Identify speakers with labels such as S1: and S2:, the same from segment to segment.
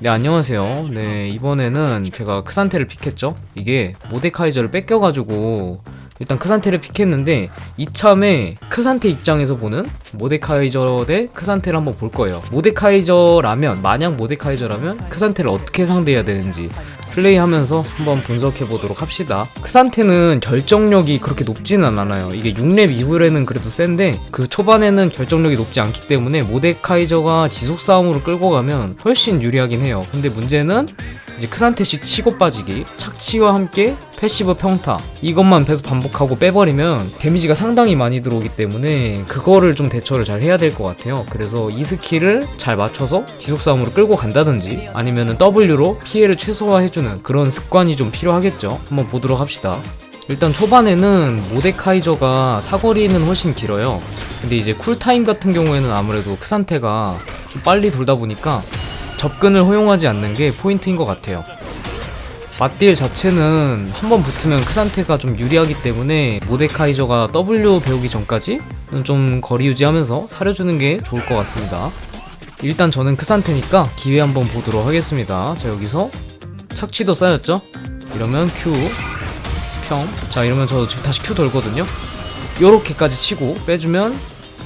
S1: 네 안녕하세요. 네 이번에는 제가 크산테를 픽했죠? 이게 모데카이저를 뺏겨가지고 일단 크산테를 픽했는데 이참에 크산테 입장에서 보는 모데카이저 대 크산테를 한번 볼 거예요. 모데카이저라면 만약 모데카이저라면 크산테를 어떻게 상대해야 되는지 플레이하면서 한번 분석해 보도록 합시다. 크산테는 결정력이 그렇게 높지는 않아요. 이게 6렙 이후에는 그래도 센데 그 초반에는 결정력이 높지 않기 때문에 모데카이저가 지속 싸움으로 끌고 가면 훨씬 유리하긴 해요. 근데 문제는 이제 크산테식 치고 빠지기, 착취와 함께 패시브 평타 이것만 계속 반복하고 빼버리면 데미지가 상당히 많이 들어오기 때문에 그거를 좀 대처를 잘 해야 될 것 같아요. 그래서 이 스킬을 잘 맞춰서 지속 싸움으로 끌고 간다든지 아니면은 W로 피해를 최소화해주는 그런 습관이 좀 필요하겠죠. 한번 보도록 합시다. 일단 초반에는 모데카이저가 사거리는 훨씬 길어요. 근데 이제 쿨타임 같은 경우에는 아무래도 크산테가 좀 빨리 돌다 보니까 접근을 허용하지 않는 게 포인트인 것 같아요. 맞딜 자체는 한 번 붙으면 크산테가 좀 유리하기 때문에 모데카이저가 W 배우기 전까지는 좀 거리 유지하면서 사려주는 게 좋을 것 같습니다. 일단 저는 크산테니까 기회 한번 보도록 하겠습니다. 자 여기서 착취도 쌓였죠? 이러면 Q 평. 자 이러면 저 지금 다시 Q 돌거든요. 요렇게까지 치고 빼주면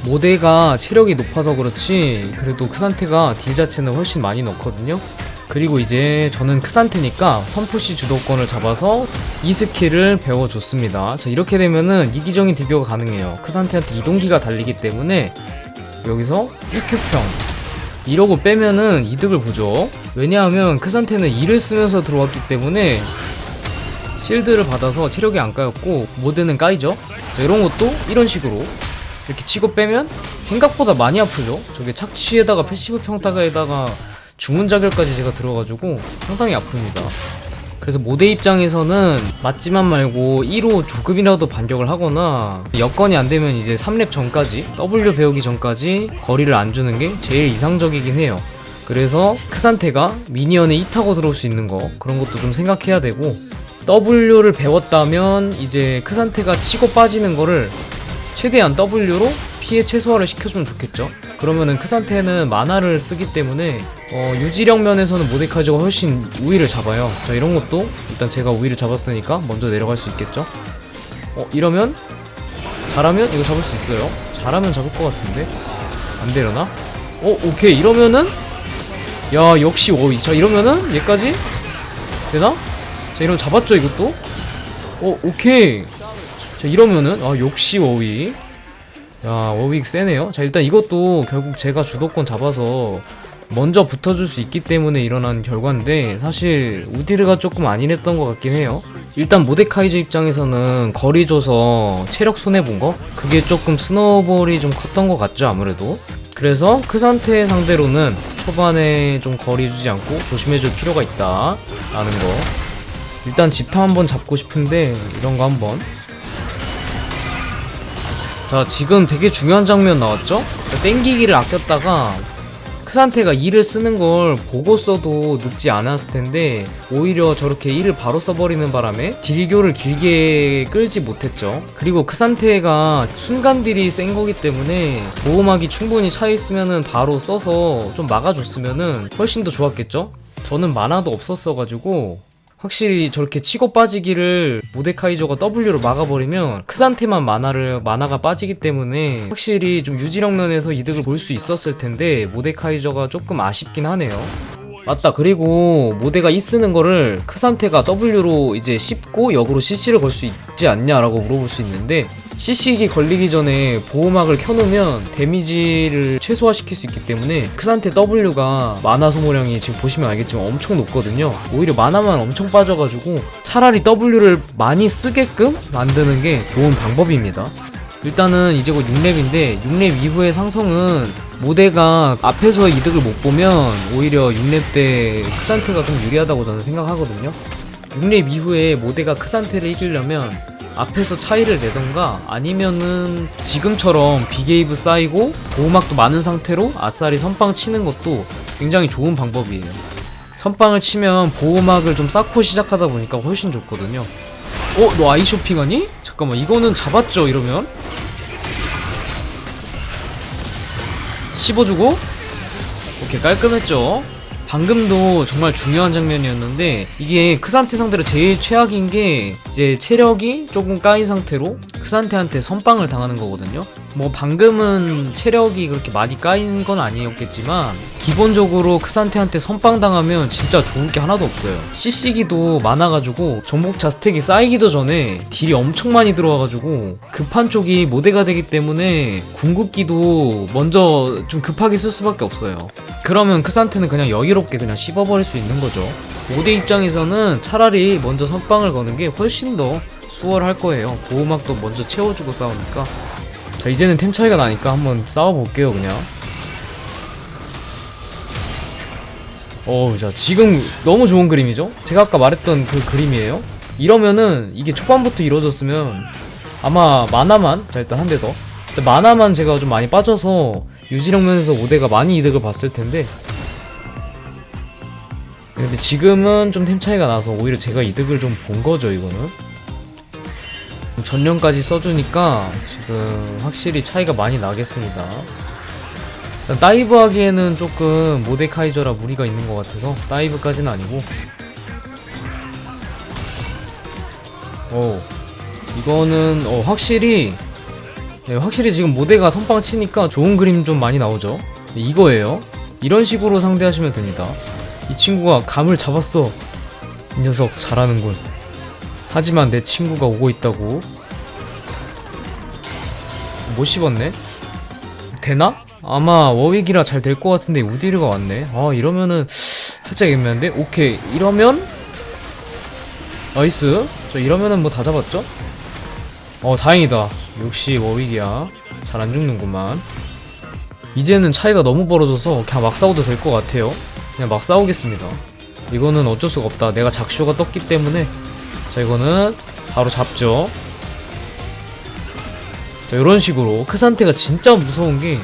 S1: 모데가 체력이 높아서 그렇지 그래도 크산테가 딜 자체는 훨씬 많이 넣거든요. 그리고 이제 저는 크산테니까 선푸시 주도권을 잡아서 이 스킬을 배워줬습니다. 자 이렇게 되면은 이기적인 딜교가 가능해요. 크산테한테 이동기가 달리기 때문에 여기서 1큐평 이러고 빼면은 이득을 보죠. 왜냐하면 크산테는 이를 쓰면서 들어왔기 때문에 실드를 받아서 체력이 안 까였고 모드는 까이죠. 자, 이런 것도 이런 식으로 이렇게 치고 빼면 생각보다 많이 아프죠. 저게 착취에다가 패시브 평타가에다가 주문 자결까지 제가 들어가지고 상당히 아픕니다. 그래서 모대 입장에서는 맞지만 말고 1호 조금이라도 반격을 하거나 여건이 안 되면 이제 3렙 전까지 W 배우기 전까지 거리를 안 주는 게 제일 이상적이긴 해요. 그래서 크산테가 미니언에 이 타고 들어올 수 있는 거 그런 것도 좀 생각해야 되고 W를 배웠다면 이제 크산테가 치고 빠지는 거를 최대한 W로 피해 최소화를 시켜주면 좋겠죠. 그러면은 크산테는 만화를 쓰기 때문에 어, 유지력 면에서는 모데카이저가 훨씬 우위를 잡아요. 자 이런 것도 일단 제가 우위를 잡았으니까 먼저 내려갈 수 있겠죠. 어 이러면 잘하면 이거 잡을 수 있어요. 잘하면 잡을 것 같은데 안 되려나? 어 오케이 이러면은 야 역시 워위. 자 이러면은 얘까지 되나? 자 이러면 잡았죠 이것도? 어 오케이. 자 이러면은 아 역시 워위. 야 워윅 세네요? 자 일단 이것도 결국 제가 주도권 잡아서 먼저 붙어줄 수 있기 때문에 일어난 결과인데 사실 우디르가 조금 안일했던 것 같긴 해요. 일단 모데카이저 입장에서는 거리 줘서 체력 손해본 거? 그게 조금 스노우볼이 좀 컸던 것 같죠 아무래도? 그래서 크산테 상대로는 초반에 좀 거리 주지 않고 조심해줄 필요가 있다 라는 거. 일단 집탐 한번 잡고 싶은데 이런 거 한번 자 지금 되게 중요한 장면 나왔죠? 자, 땡기기를 아꼈다가 크산테가 이를 쓰는 걸 보고 써도 늦지 않았을 텐데 오히려 저렇게 이를 바로 써버리는 바람에 딜교를 길게 끌지 못했죠 그리고 크산테가 순간 딜이 센 거기 때문에 보호막이 충분히 차 있으면은 바로 써서 좀 막아줬으면은 훨씬 더 좋았겠죠 저는 만화도 없었어가지고 확실히 저렇게 치고 빠지기를 모데카이저가 W로 막아버리면 크산테만 만화를 만화가 빠지기 때문에 확실히 좀 유지력 면에서 이득을 볼 수 있었을 텐데 모데카이저가 조금 아쉽긴 하네요. 맞다. 그리고 모데가 이 쓰는 거를 크산테가 W로 이제 씹고 역으로 CC를 걸 수 있지 않냐라고 물어볼 수 있는데 CC기 걸리기 전에 보호막을 켜놓으면 데미지를 최소화시킬 수 있기 때문에 크산테 W가 만화 소모량이 지금 보시면 알겠지만 엄청 높거든요. 오히려 만화만 엄청 빠져가지고 차라리 W를 많이 쓰게끔 만드는 게 좋은 방법입니다 일단은 이제 곧 6렙인데 6렙 이후의 상성은 모데가 앞에서 이득을 못 보면 오히려 6렙 때 크산테가 좀 유리하다고 저는 생각하거든요 6렙 이후에 모데가 크산테를 이기려면 앞에서 차이를 내던가 아니면은 지금처럼 비게이브 쌓이고 보호막도 많은 상태로 아싸리 선빵 치는 것도 굉장히 좋은 방법이에요 선빵을 치면 보호막을 좀 쌓고 시작하다 보니까 훨씬 좋거든요 어? 너 아이 쇼핑하니? 잠깐만 이거는 잡았죠 이러면? 씹어주고 오케이 깔끔했죠 방금도 정말 중요한 장면이었는데 이게 크산테 상대로 제일 최악인 게 이제 체력이 조금 까인 상태로 크산테한테 선빵을 당하는 거거든요. 뭐 방금은 체력이 그렇게 많이 까인 건 아니었겠지만 기본적으로 크산테한테 선빵 당하면 진짜 좋을 게 하나도 없어요. CC기도 많아가지고 정복자 스택이 쌓이기도 전에 딜이 엄청 많이 들어와가지고 급한 쪽이 모대가 되기 때문에 궁극기도 먼저 좀 급하게 쓸 수밖에 없어요. 그러면 크산테는 그냥 여유롭게 그냥 씹어버릴 수 있는 거죠. 모대 입장에서는 차라리 먼저 선빵을 거는 게 훨씬 더 수월할 거예요. 보호막도 먼저 채워주고 싸우니까. 자, 이제는 템 차이가 나니까 한번 싸워볼게요, 그냥. 어우, 자, 지금 너무 좋은 그림이죠? 제가 아까 말했던 그 그림이에요. 이러면은, 이게 초반부터 이루어졌으면, 아마 마나만, 자, 일단 한 대 더. 마나만 제가 좀 많이 빠져서, 유지력 면에서 5대가 많이 이득을 봤을 텐데, 근데 지금은 좀 템 차이가 나서 오히려 제가 이득을 좀 본 거죠, 이거는. 전령까지 써주니까 지금 확실히 차이가 많이 나겠습니다. 일단 다이브 하기에는 조금 모데카이저라 무리가 있는 것 같아서 다이브까지는 아니고 오 이거는 어, 확실히 네, 확실히 지금 모데가 선빵 치니까 좋은 그림 좀 많이 나오죠. 네, 이거예요. 이런 식으로 상대하시면 됩니다. 이 친구가 감을 잡았어. 이 녀석 잘하는군. 하지만 내 친구가 오고 있다고. 못 씹었네? 되나? 아마 워윅이라 잘 될 것 같은데 우디르가 왔네. 아 이러면은 살짝 애매한데? 오케이. 이러면? 나이스. 저 이러면은 뭐 다 잡았죠? 어 다행이다. 역시 워윅이야. 잘 안 죽는구만. 이제는 차이가 너무 벌어져서 그냥 막 싸워도 될 것 같아요. 그냥 막 싸우겠습니다. 이거는 어쩔 수가 없다. 내가 작쇼가 떴기 때문에. 자 이거는 바로 잡죠. 자 이런 식으로 크산테가 진짜 무서운 게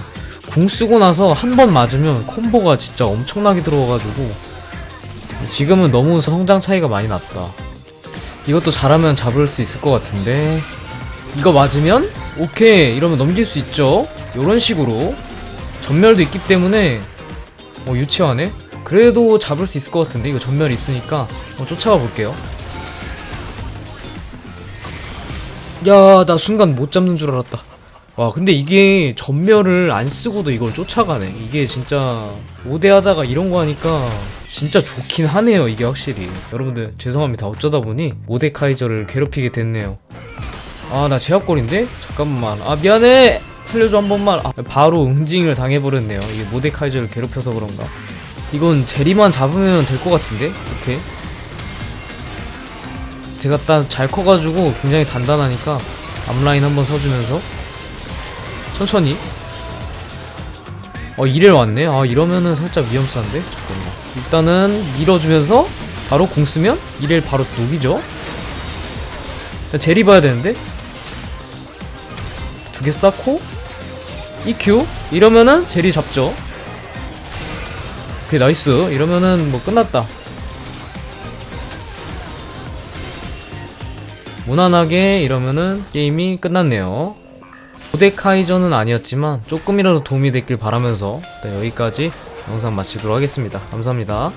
S1: 궁 쓰고 나서 한 번 맞으면 콤보가 진짜 엄청나게 들어와가지고 지금은 너무 성장 차이가 많이 났다. 이것도 잘하면 잡을 수 있을 것 같은데 이거 맞으면 오케이 이러면 넘길 수 있죠. 이런 식으로 전멸도 있기 때문에 어 유치하네. 그래도 잡을 수 있을 것 같은데 이거 전멸이 있으니까 어, 쫓아가 볼게요. 야 나 순간 못 잡는 줄 알았다. 와 근데 이게 전멸을 안 쓰고도 이걸 쫓아가네. 이게 진짜 오대하다가 이런 거 하니까 진짜 좋긴 하네요 이게 확실히. 여러분들 죄송합니다. 어쩌다 보니 모데카이저를 괴롭히게 됐네요 아 나 제압골인데? 잠깐만. 아 미안해! 살려줘 한 번만. 아, 바로 응징을 당해버렸네요. 이게 모데카이저를 괴롭혀서 그런가? 이건 제리만 잡으면 될 것 같은데? 오케이. 제가 딱 잘 커가지고 굉장히 단단하니까 앞라인 한번 서주면서. 천천히. 어 이래 왔네. 아 이러면은 살짝 위험한데? 잠깐만. 일단은 밀어주면서 바로 궁 쓰면 이래 바로 녹이죠? 자, 제리 봐야 되는데 두 개 쌓고 EQ 이러면은 제리 잡죠. 오케이 나이스. 이러면은 뭐 끝났다. 무난하게 이러면은 게임이 끝났네요. 모데카이저는 아니었지만 조금이라도 도움이 됐길 바라면서 일단 여기까지 영상 마치도록 하겠습니다. 감사합니다